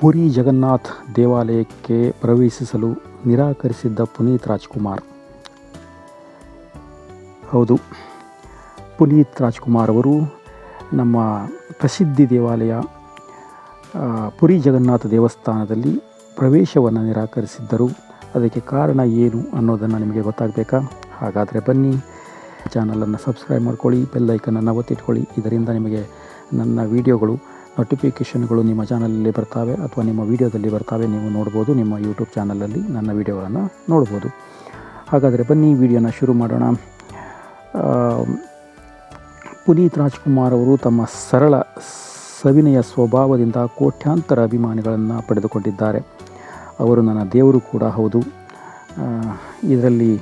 ಪುರಿ ಜಗನ್ನಾಥ್ ದೇವಾಲಯಕ್ಕೆ ಪ್ರವೇಶಿಸಲು ನಿರಾಕರಿಸಿದ್ದ ಪುನೀತ್ ರಾಜ್ಕುಮಾರ್. ಹೌದು, ಪುನೀತ್ ರಾಜ್ಕುಮಾರ್ ಅವರು ನಮ್ಮ ಪ್ರಸಿದ್ಧಿ ದೇವಾಲಯ ಪುರಿ ಜಗನ್ನಾಥ ದೇವಸ್ಥಾನದಲ್ಲಿ ಪ್ರವೇಶವನ್ನು ನಿರಾಕರಿಸಿದ್ದರು. ಅದಕ್ಕೆ ಕಾರಣ ಏನು ಅನ್ನೋದನ್ನು ನಿಮಗೆ ಗೊತ್ತಾಗಬೇಕಾ? ಹಾಗಾದರೆ ಬನ್ನಿ, ಚಾನಲನ್ನು ಸಬ್ಸ್ಕ್ರೈಬ್ ಮಾಡ್ಕೊಳ್ಳಿ ಬೆಲ್ಲೈಕನನ್ನು ಒತ್ತಿಟ್ಕೊಳ್ಳಿ. ಇದರಿಂದ ನಿಮಗೆ ನನ್ನ ವಿಡಿಯೋಗಳು ನೋಟಿಫಿಕೇಷನ್ಗಳು ನಿಮ್ಮ ಚಾನಲಲ್ಲಿ ಬರ್ತಾವೆ ಅಥವಾ ನಿಮ್ಮ ವಿಡಿಯೋದಲ್ಲಿ ಬರ್ತಾವೆ, ನೀವು ನೋಡ್ಬೋದು ನಿಮ್ಮ ಯೂಟ್ಯೂಬ್ ಚಾನಲಲ್ಲಿ ನನ್ನ ವಿಡಿಯೋಗಳನ್ನು ನೋಡ್ಬೋದು. ಹಾಗಾದರೆ ಬನ್ನಿ ವಿಡಿಯೋನ ಶುರು ಮಾಡೋಣ. ಪುನೀತ್ ರಾಜ್ಕುಮಾರ್ ಅವರು ತಮ್ಮ ಸರಳ ಸವಿನಯ ಸ್ವಭಾವದಿಂದ ಕೋಟ್ಯಾಂತರ ಅಭಿಮಾನಿಗಳನ್ನು ಪಡೆದುಕೊಂಡಿದ್ದಾರೆ. ಅವರು ನನ್ನ ದೇವರು ಕೂಡ ಹೌದು. ಇದರಲ್ಲಿ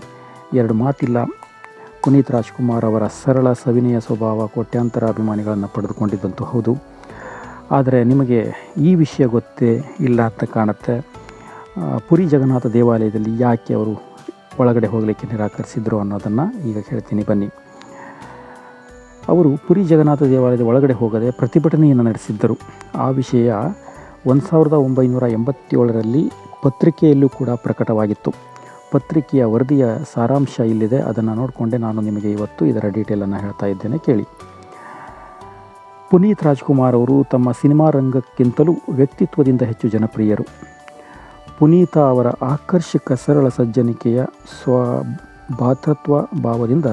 ಎರಡು ಮಾತಿಲ್ಲ. ಪುನೀತ್ ರಾಜ್ಕುಮಾರ್ ಅವರ ಸರಳ ಸವಿನಯ ಸ್ವಭಾವ ಕೋಟ್ಯಾಂತರ ಅಭಿಮಾನಿಗಳನ್ನು ಪಡೆದುಕೊಂಡಿದ್ದಂತೂ ಹೌದು. ಆದರೆ ನಿಮಗೆ ಈ ವಿಷಯ ಗೊತ್ತೇ ಇಲ್ಲ ಅಂತ ಕಾಣುತ್ತೆ. ಪುರಿ ಜಗನ್ನಾಥ ದೇವಾಲಯದಲ್ಲಿ ಯಾಕೆ ಅವರು ಒಳಗಡೆ ಹೋಗಲಿಕ್ಕೆ ನಿರಾಕರಿಸಿದ್ರು ಅನ್ನೋದನ್ನು ಈಗ ಹೇಳ್ತೀನಿ, ಬನ್ನಿ. ಅವರು ಪುರಿ ಜಗನ್ನಾಥ ದೇವಾಲಯದ ಒಳಗಡೆ ಹೋಗದೆ ಪ್ರತಿಭಟನೆಯನ್ನು ನಡೆಸಿದ್ದರು. ಆ ವಿಷಯ ಒಂದು ಸಾವಿರದ ಒಂಬೈನೂರ ಎಂಬತ್ತೇಳರಲ್ಲಿ ಪತ್ರಿಕೆಯಲ್ಲೂ ಕೂಡ ಪ್ರಕಟವಾಗಿತ್ತು. ಪತ್ರಿಕೆಯ ವರದಿಯ ಸಾರಾಂಶ ಇಲ್ಲಿದೆ. ಅದನ್ನು ನೋಡಿಕೊಂಡೆ ನಾನು ನಿಮಗೆ ಇವತ್ತು ಇದರ ಡೀಟೇಲನ್ನು ಹೇಳ್ತಾ ಇದ್ದೇನೆ, ಕೇಳಿ. ಪುನೀತ್ ರಾಜ್ಕುಮಾರ್ ಅವರು ತಮ್ಮ ಸಿನಿಮಾ ರಂಗಕ್ಕಿಂತಲೂ ವ್ಯಕ್ತಿತ್ವದಿಂದ ಹೆಚ್ಚು ಜನಪ್ರಿಯರು. ಪುನೀತ ಅವರ ಆಕರ್ಷಕ ಸರಳ ಸಜ್ಜನಿಕೆಯ ಸ್ವ ಭಾತೃತ್ವ ಭಾವದಿಂದ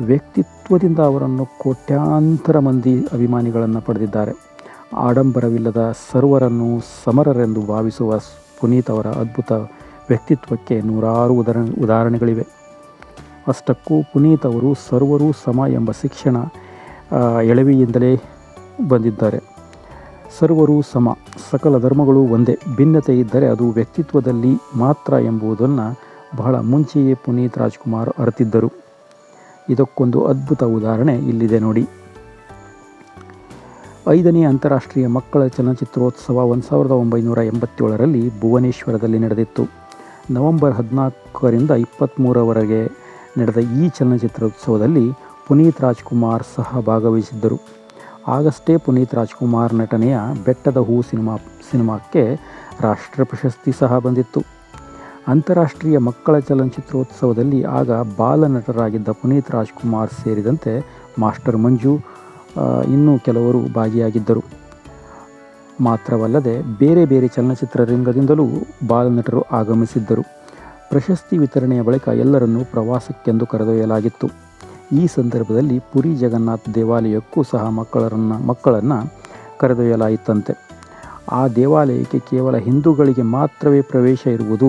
ವ್ಯಕ್ತಿತ್ವದಿಂದ ಅವರನ್ನು ಕೋಟ್ಯಾಂತರ ಮಂದಿ ಅಭಿಮಾನಿಗಳನ್ನು ಪಡೆದಿದ್ದಾರೆ. ಆಡಂಬರವಿಲ್ಲದ ಸರ್ವರನ್ನು ಸಮರರೆಂದು ಭಾವಿಸುವ ಪುನೀತ್ ಅವರ ಅದ್ಭುತ ವ್ಯಕ್ತಿತ್ವಕ್ಕೆ ನೂರಾರು ಉದಾಹರಣೆ ಉದಾಹರಣೆಗಳಿವೆ. ಅಷ್ಟಕ್ಕೂ ಪುನೀತ್ ಅವರು ಸರ್ವರೂ ಸಮ ಎಂಬ ಶಿಕ್ಷಣ ಎಳವೆಯಿಂದಲೇ ಬಂದಿದ್ದಾರೆ. ಸರ್ವರು ಸಮ, ಸಕಲ ಧರ್ಮಗಳು ಒಂದೇ. ಭಿನ್ನತೆ ಇದ್ದರೆ ಅದು ವ್ಯಕ್ತಿತ್ವದಲ್ಲಿ ಮಾತ್ರ ಎಂಬುದನ್ನು ಬಹಳ ಮುಂಚೆಯೇ ಪುನೀತ್ ರಾಜ್ಕುಮಾರ್ ಅರಿತಿದ್ದರು. ಇದಕ್ಕೊಂದು ಅದ್ಭುತ ಉದಾಹರಣೆ ಇಲ್ಲಿದೆ ನೋಡಿ. ಐದನೇ ಅಂತಾರಾಷ್ಟ್ರೀಯ ಮಕ್ಕಳ ಚಲನಚಿತ್ರೋತ್ಸವ ಒಂದು ಸಾವಿರದ ಒಂಬೈನೂರ ಎಂಬತ್ತೇಳರಲ್ಲಿ ಭುವನೇಶ್ವರದಲ್ಲಿ ನಡೆದಿತ್ತು. ನವೆಂಬರ್ ಹದಿನಾಲ್ಕರಿಂದ ಇಪ್ಪತ್ತ್ಮೂರವರೆಗೆ ನಡೆದ ಈ ಚಲನಚಿತ್ರೋತ್ಸವದಲ್ಲಿ ಪುನೀತ್ ರಾಜ್ಕುಮಾರ್ ಸಹ ಭಾಗವಹಿಸಿದ್ದರು ಆಗಷ್ಟೇ ಪುನೀತ್ ರಾಜ್ಕುಮಾರ್ ನಟನೆಯ ಬೆಟ್ಟದ ಹೂ ಸಿನಿಮಾ ಸಿನಿಮಾಕ್ಕೆ ರಾಷ್ಟ್ರ ಪ್ರಶಸ್ತಿ ಸಹ ಬಂದಿತ್ತು. ಅಂತಾರಾಷ್ಟ್ರೀಯ ಮಕ್ಕಳ ಚಲನಚಿತ್ರೋತ್ಸವದಲ್ಲಿ ಆಗ ಬಾಲನಟರಾಗಿದ್ದ ಪುನೀತ್ ರಾಜ್ಕುಮಾರ್ ಸೇರಿದಂತೆ ಮಾಸ್ಟರ್ ಮಂಜು ಇನ್ನೂ ಕೆಲವರು ಭಾಗಿಯಾಗಿದ್ದರು. ಮಾತ್ರವಲ್ಲದೆ ಬೇರೆ ಬೇರೆ ಚಲನಚಿತ್ರ ರಂಗದಿಂದಲೂ ಬಾಲನಟರು ಆಗಮಿಸಿದ್ದರು. ಪ್ರಶಸ್ತಿ ವಿತರಣೆಯ ಬಳಿಕ ಎಲ್ಲರನ್ನೂ ಪ್ರವಾಸಕ್ಕೆಂದು ಕರೆದೊಯ್ಯಲಾಗಿತ್ತು. ಈ ಸಂದರ್ಭದಲ್ಲಿ ಪುರಿ ಜಗನ್ನಾಥ ದೇವಾಲಯಕ್ಕೂ ಸಹ ಮಕ್ಕಳರನ್ನು ಮಕ್ಕಳನ್ನು ಕರೆದೊಯ್ಯಲಾಯಿತಂತೆ. ಆ ದೇವಾಲಯಕ್ಕೆ ಕೇವಲ ಹಿಂದೂಗಳಿಗೆ ಮಾತ್ರವೇ ಪ್ರವೇಶ ಇರುವುದು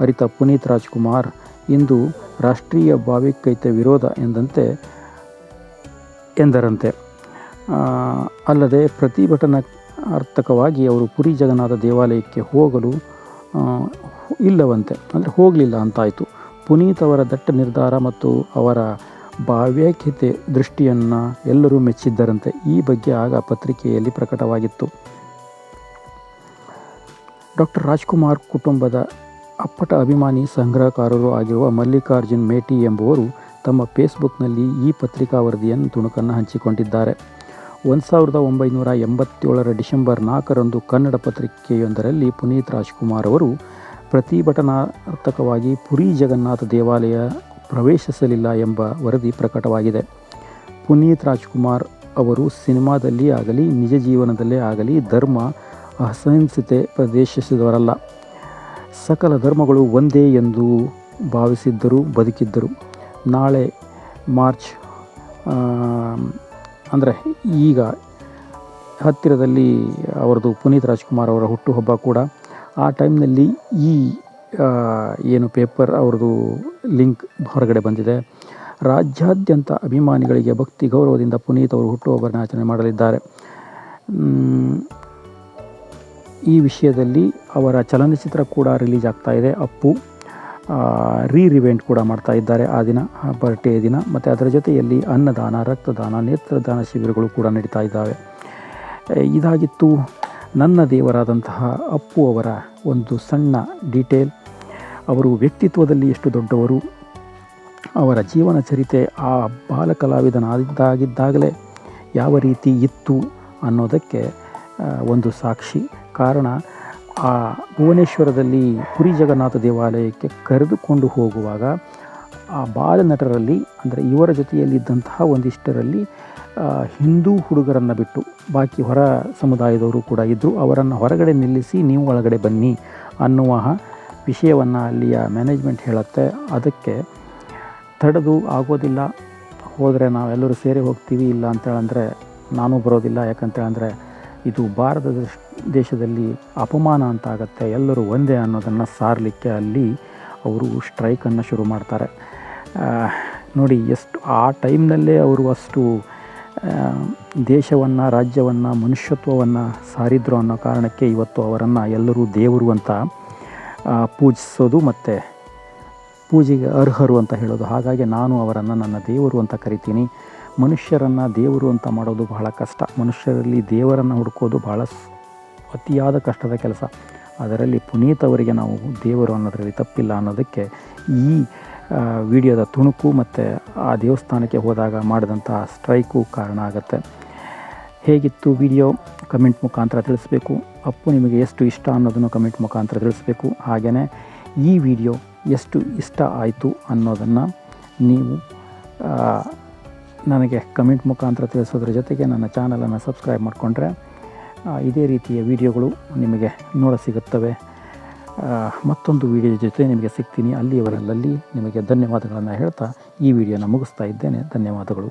ಅರಿತ ಪುನೀತ್ ರಾಜ್ಕುಮಾರ್ ಇಂದು ರಾಷ್ಟ್ರೀಯ ಭಾವೈಕ್ಯತೆ ವಿರೋಧ ಎಂದಂತೆ ಎಂದರಂತೆ. ಅಲ್ಲದೆ ಪ್ರತಿಭಟನಾರ್ಥಕವಾಗಿ ಅವರು ಪುರಿ ಜಗನ್ನಾಥ ದೇವಾಲಯಕ್ಕೆ ಹೋಗಲು ಇಲ್ಲವಂತೆ. ಅಂದರೆ ಹೋಗಲಿಲ್ಲ ಅಂತಾಯಿತು. ಪುನೀತ್ ಅವರ ದಟ್ಟ ನಿರ್ಧಾರ ಮತ್ತು ಅವರ ಭಾವ್ಯತೆ ದೃಷ್ಟಿಯನ್ನು ಎಲ್ಲರೂ ಮೆಚ್ಚಿದ್ದರಂತೆ ಈ ಬಗ್ಗೆ ಆಗ ಪತ್ರಿಕೆಯಲ್ಲಿ ಪ್ರಕಟವಾಗಿತ್ತು. ಡಾಕ್ಟರ್ ರಾಜ್ಕುಮಾರ್ ಕುಟುಂಬದ ಅಪ್ಪಟ ಅಭಿಮಾನಿ ಸಂಗ್ರಹಕಾರರು ಆಗಿರುವ ಮಲ್ಲಿಕಾರ್ಜುನ್ ಮೇಟಿ ಎಂಬುವರು ತಮ್ಮ ಫೇಸ್ಬುಕ್ನಲ್ಲಿ ಈ ಪತ್ರಿಕಾ ವರದಿಯನ್ನು ತುಣುಕನ್ನು ಹಂಚಿಕೊಂಡಿದ್ದಾರೆ. ಒಂದು ಸಾವಿರದ ಒಂಬೈನೂರ ಎಂಬತ್ತೇಳರ ಡಿಸೆಂಬರ್ ನಾಲ್ಕರಂದು ಕನ್ನಡ ಪತ್ರಿಕೆಯೊಂದರಲ್ಲಿ ಪುನೀತ್ ರಾಜ್ಕುಮಾರ್ ಅವರು ಪ್ರತಿಭಟನಾರ್ಥಕವಾಗಿ ಪುರಿ ಜಗನ್ನಾಥ ದೇವಾಲಯ ಪ್ರವೇಶಿಸಲಿಲ್ಲ ಎಂಬ ವರದಿ ಪ್ರಕಟವಾಗಿದೆ. ಪುನೀತ್ ರಾಜ್ಕುಮಾರ್ ಅವರು ಸಿನಿಮಾದಲ್ಲಿ ಆಗಲಿ, ನಿಜ ಜೀವನದಲ್ಲೇ ಆಗಲಿ ಧರ್ಮ ಅಸಹಿಂಸತೆ ಪ್ರದೇಶಿಸಿದವರಲ್ಲ ಸಕಲ ಧರ್ಮಗಳು ಒಂದೇ ಎಂದು ಭಾವಿಸಿದ್ದರು ಬದುಕಿದ್ದರು. ನಾಳೆ ಮಾರ್ಚ್ ಅಂದರೆ ಈಗ ಹತ್ತಿರದಲ್ಲಿ ಅವರದು ಪುನೀತ್ ರಾಜ್ಕುಮಾರ್ ಅವರ ಹುಟ್ಟುಹಬ್ಬ ಕೂಡ. ಆ ಟೈಮ್ನಲ್ಲಿ ಈ ಏನು ಪೇಪರ್ ಅವ್ರದ್ದು ಲಿಂಕ್ ಹೊರಗಡೆ ಬಂದಿದೆ. ರಾಜ್ಯಾದ್ಯಂತ ಅಭಿಮಾನಿಗಳಿಗೆ ಭಕ್ತಿ ಗೌರವದಿಂದ ಪುನೀತ್ ಅವರು ಹುಟ್ಟುಹಬ್ಬನ ಆಚರಣೆ ಮಾಡಲಿದ್ದಾರೆ. ಈ ವಿಷಯದಲ್ಲಿ ಅವರ ಚಲನಚಿತ್ರ ಕೂಡ ರಿಲೀಸ್ ಆಗ್ತಾ ಇದೆ. ಅಪ್ಪು ರೀ ರಿವೆಂಟ್ ಕೂಡ ಮಾಡ್ತಾ ಇದ್ದಾರೆ ಆ ದಿನ ಬರ್ಡೇ ದಿನ. ಮತ್ತು ಅದರ ಜೊತೆಯಲ್ಲಿ ಅನ್ನದಾನ, ರಕ್ತದಾನ, ನೇತ್ರದಾನ ಶಿಬಿರಗಳು ಕೂಡ ನಡೀತಾ ಇದ್ದಾವೆ. ಇದಾಗಿತ್ತು ನನ್ನ ದೇವರಾದಂತಹ ಅಪ್ಪು ಅವರ ಒಂದು ಸಣ್ಣ ಡೀಟೇಲ್ ಅವರು ವ್ಯಕ್ತಿತ್ವದಲ್ಲಿ ಎಷ್ಟು ದೊಡ್ಡವರು. ಅವರ ಜೀವನ ಚರಿತೆ ಆ ಬಾಲ ಕಲಾವಿದನಾಗಿದ್ದಾಗಿದ್ದಾಗಲೇ ಯಾವ ರೀತಿ ಇತ್ತು ಅನ್ನೋದಕ್ಕೆ ಒಂದು ಸಾಕ್ಷಿ. ಕಾರಣ, ಆ ಭುವನೇಶ್ವರದಲ್ಲಿ ಪುರಿ ಜಗನ್ನಾಥ ದೇವಾಲಯಕ್ಕೆ ಕರೆದುಕೊಂಡು ಹೋಗುವಾಗ, ಆ ಬಾಲನಟರಲ್ಲಿ ಅಂದರೆ ಇವರ ಜೊತೆಯಲ್ಲಿದ್ದಂತಹ ಒಂದಿಷ್ಟರಲ್ಲಿ ಹಿಂದೂ ಹುಡುಗರನ್ನು ಬಿಟ್ಟು ಬಾಕಿ ಹೊರ ಸಮುದಾಯದವರು ಕೂಡ ಇದ್ದರು ಅವರನ್ನು ಹೊರಗಡೆ ನಿಲ್ಲಿಸಿ, ನೀವು ಒಳಗಡೆ ಬನ್ನಿ ಅನ್ನುವ ವಿಷಯವನ್ನು ಅಲ್ಲಿಯ ಮ್ಯಾನೇಜ್ಮೆಂಟ್ ಹೇಳುತ್ತೆ. ಅದಕ್ಕೆ ತಡೆದು ಆಗೋದಿಲ್ಲ. ಹೋದರೆ ನಾವೆಲ್ಲರೂ ಸೇರಿ ಹೋಗ್ತೀವಿ, ಇಲ್ಲ ಅಂತೇಳಂದರೆ ನಾನು ಬರೋದಿಲ್ಲ. ಯಾಕಂತೇಳಂದರೆ ಇದು ಭಾರತದ ದೇಶದಲ್ಲಿ ಅಪಮಾನ ಅಂತ ಆಗುತ್ತೆ ಎಲ್ಲರೂ ಒಂದೇ ಅನ್ನೋದನ್ನು ಸಾರಲಿಕ್ಕೆ ಅಲ್ಲಿ ಅವರು ಸ್ಟ್ರೈಕನ್ನು ಶುರು ಮಾಡ್ತಾರೆ. ನೋಡಿ, ಎಷ್ಟು, ಆ ಟೈಮ್ನಲ್ಲೇ ಅವರು ಅಷ್ಟು ದೇಶವನ್ನು, ರಾಜ್ಯವನ್ನು, ಮನುಷ್ಯತ್ವವನ್ನು ಸಾರಿದ್ರು ಅನ್ನೋ ಕಾರಣಕ್ಕೆ ಇವತ್ತು ಅವರನ್ನು ಎಲ್ಲರೂ ದೇವರು ಅಂತ ಪೂಜಿಸೋದು ಮತ್ತು ಪೂಜೆಗೆ ಅರ್ಹರು ಅಂತ ಹೇಳೋದು. ಹಾಗಾಗಿ ನಾನು ಅವರನ್ನು ನನ್ನ ದೇವರು ಅಂತ ಕರಿತೀನಿ. ಮನುಷ್ಯರನ್ನು ದೇವರು ಅಂತ ಮಾಡೋದು ಬಹಳ ಕಷ್ಟ. ಮನುಷ್ಯರಲ್ಲಿ ದೇವರನ್ನು ಹುಡುಕೋದು ಬಹಳ ಅತಿಯಾದ ಕಷ್ಟದ ಕೆಲಸ. ಅದರಲ್ಲಿ ಪುನೀತ್ ಅವರಿಗೆ ನಾವು ದೇವರು ಅನ್ನೋದರಲ್ಲಿ ತಪ್ಪಿಲ್ಲ ಅನ್ನೋದಕ್ಕೆ ಈ ವಿಡಿಯೋದ ತುಣುಕು ಮತ್ತು ಆ ದೇವಸ್ಥಾನಕ್ಕೆ ಹೋದಾಗ ಮಾಡಿದಂಥ ಸ್ಟ್ರೈಕು ಕಾರಣ ಆಗುತ್ತೆ. ಹೇಗಿತ್ತು ವಿಡಿಯೋ ಕಮೆಂಟ್ ಮುಖಾಂತರ ತಿಳಿಸ್ಬೇಕು? ಅಪ್ಪು ನಿಮಗೆ ಎಷ್ಟು ಇಷ್ಟ ಅನ್ನೋದನ್ನು ಕಮೆಂಟ್ ಮುಖಾಂತರ ತಿಳಿಸ್ಬೇಕು. ಹಾಗೆಯೇ ಈ ವಿಡಿಯೋ ಎಷ್ಟು ಇಷ್ಟ ಆಯಿತು ಅನ್ನೋದನ್ನು ನೀವು ನನಗೆ ಕಮೆಂಟ್ ಮುಖಾಂತರ ತಿಳಿಸೋದ್ರ ಜೊತೆಗೆ ನನ್ನ ಚಾನಲನ್ನು ಸಬ್ಸ್ಕ್ರೈಬ್ ಮಾಡಿಕೊಂಡ್ರೆ ಇದೇ ರೀತಿಯ ವಿಡಿಯೋಗಳು ನಿಮಗೆ ನೋಡ ಸಿಗುತ್ತವೆ. ಮತ್ತೊಂದು ವಿಡಿಯೋ ಜೊತೆ ನಿಮಗೆ ಸಿಗ್ತೀನಿ. ಅಲ್ಲಿಯವರೆಲ್ಲಲ್ಲಿ ನಿಮಗೆ ಧನ್ಯವಾದಗಳನ್ನು ಹೇಳ್ತಾ ಈ ವಿಡಿಯೋನ ಮುಗಿಸ್ತಾ ಇದ್ದೇನೆ. ಧನ್ಯವಾದಗಳು.